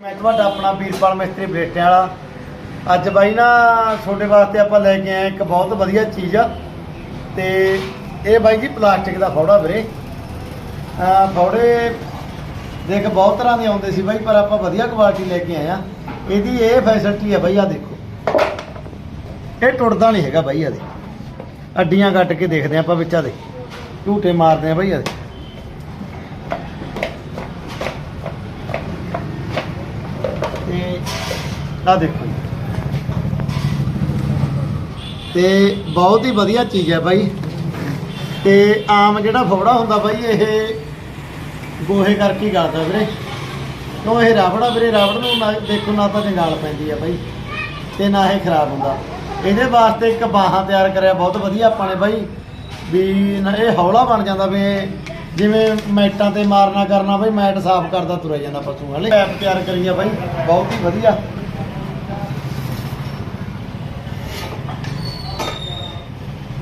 ਮੈਂ ਤੁਹਾਡਾ ਆਪਣਾ ਵੀਰਪਾਲ ਮਿਸਤਰੀ ਬਰੇਟਿਆਂ ਵਾਲਾ। ਅੱਜ ਬਾਈ ਨਾ ਤੁਹਾਡੇ ਵਾਸਤੇ ਆਪਾਂ ਲੈ ਕੇ ਆਏ ਇੱਕ ਬਹੁਤ ਵਧੀਆ ਚੀਜ਼। ਆ ਤੇ ਇਹ ਬਾਈ ਜੀ ਪਲਾਸਟਿਕ ਦਾ ਫੌੜਾ ਵੀਰੇ। ਆ ਫੌੜੇ ਦੇਖ ਬਹੁਤ ਤਰ੍ਹਾਂ ਦੇ ਆਉਂਦੇ ਸੀ ਬਾਈ, ਪਰ ਆਪਾਂ ਵਧੀਆ ਕੁਆਲਿਟੀ ਲੈ ਕੇ ਆਏ ਆ ਇਹਦੀ ਇਹ ਫੈਸਿਲਿਟੀ ਆ ਬਾਈ ਆ ਦੇਖੋ। ਇਹ ਟੁੱਟਦਾ ਨਹੀਂ ਹੈਗਾ ਬਾਈ ਇਹਦੇ ਅੱਡੀਆਂ ਕੱਟ ਕੇ ਦੇਖਦੇ ਆਪਾਂ ਵਿੱਚ ਦੇ ਝੂਟੇ ਮਾਰਦੇ ਆ ਬਾਈ ਇਹਦੇ ਤੇ ਆ ਦੇਖੋ ਜੀ। ਤੇ ਬਹੁਤ ਹੀ ਵਧੀਆ ਚੀਜ਼ ਹੈ ਬਾਈ। ਤੇ ਆਮ ਜਿਹੜਾ ਫੋੜਾ ਹੁੰਦਾ ਬਾਈ, ਇਹ ਗੋਹੇ ਕਰਕੇ ਹੀ ਗਲਦਾ ਵੀਰੇ। ਕਿਉਂ ਇਹ ਰਾਵੜਾ ਵੀਰੇ ਰਾਵੜ ਨੂੰ ਨਾ ਦੇਖੋ ਨਾ ਤਾਂ ਜੰਗਾਲ ਪੈਂਦੀ ਆ ਬਾਈ, ਤੇ ਨਾ ਇਹ ਖਰਾਬ ਹੁੰਦਾ। ਇਹਦੇ ਵਾਸਤੇ ਇੱਕ ਬਾਹਾਂ ਤਿਆਰ ਕਰਿਆ, ਬਹੁਤ ਵਧੀਆ ਆਪਾਂ ਨੇ ਬਾਈ, ਵੀ ਨਾ ਇਹ ਹੌਲਾ ਬਣ ਜਾਂਦਾ ਵੀ ਜਿਵੇਂ ਮੈਟਾਂ ਤੇ ਮਾਰਨਾ ਕਰਨਾ ਬਈ, ਮੈਟ ਸਾਫ਼ ਕਰਦਾ ਤੁਰਿਆ ਜਾਂਦਾ ਪਸ਼ੂ ਵਾਲੇ। ਐਪ ਤਿਆਰ ਕਰੀ ਆ ਬਾਈ, ਬਹੁਤ ਹੀ ਵਧੀਆ।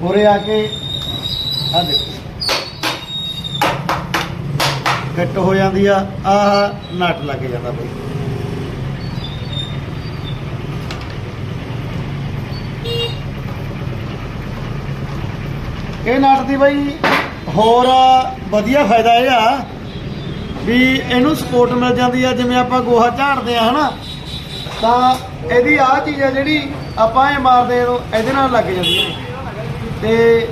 ਉਰੇ ਆ ਕੇ ਆ ਦੇਖੋ। ਫਿੱਟ ਹੋ ਜਾਂਦੀ ਆ, ਆਹ ਨਟ ਲੱਗ ਜਾਂਦਾ ਬਈ। ਇਹ ਨਟ ਦੀ ਬਈ ਹੋਰ ਵਧੀਆ ਫਾਇਦਾ ਇਹ ਆ ਵੀ ਇਹਨੂੰ ਸਪੋਰਟ ਮਿਲ ਜਾਂਦੀ ਆ, ਜਿਵੇਂ ਆਪਾਂ ਗੋਹਾ ਝਾੜਦੇ ਆ, ਹਨਾ? ਤਾਂ ਇਹਦੀ ਆਹ ਚੀਜ਼ ਆ ਜਿਹੜੀ ਆਪਾਂ ਇਹ ਮਾਰਦੇ ਇਹਨੂੰ ਇਹਦੇ ਨਾਲ ਲੱਗ ਜਾਂਦੀ ਹੈ ਤੇ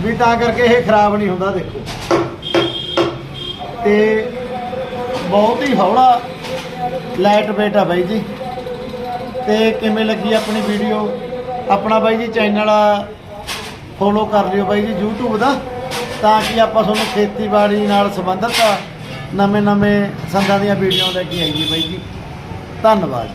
ਵੀ ਤਾਂ ਕਰਕੇ ਇਹ ਖਰਾਬ ਨਹੀਂ ਹੁੰਦਾ, ਦੇਖੋ। ਤੇ ਬਹੁਤ ਹੀ ਹੌਲਾ ਲਾਈਟ ਵੇਟ ਆ ਬਾਈ ਜੀ। ਤੇ ਕਿਵੇਂ ਲੱਗੀ ਆਪਣੀ ਵੀਡੀਓ ਆਪਣਾ ਬਾਈ ਜੀ ਚੈਨਲ ਫੋਲੋ ਕਰ ਲਿਓ ਬਾਈ ਜੀ, YouTube ਦਾ। ਤਾਂ ਕਿ ਆਪਾਂ ਤੁਹਾਨੂੰ ਖੇਤੀਬਾੜੀ ਨਾਲ ਸੰਬੰਧਿਤ ਨਵੇਂ ਨਵੇਂ ਸੰਦਾਂ ਦੀਆਂ ਵੀਡੀਓ ਲੈ ਕੇ ਆਈਏ ਬਾਈ ਜੀ। ਧੰਨਵਾਦ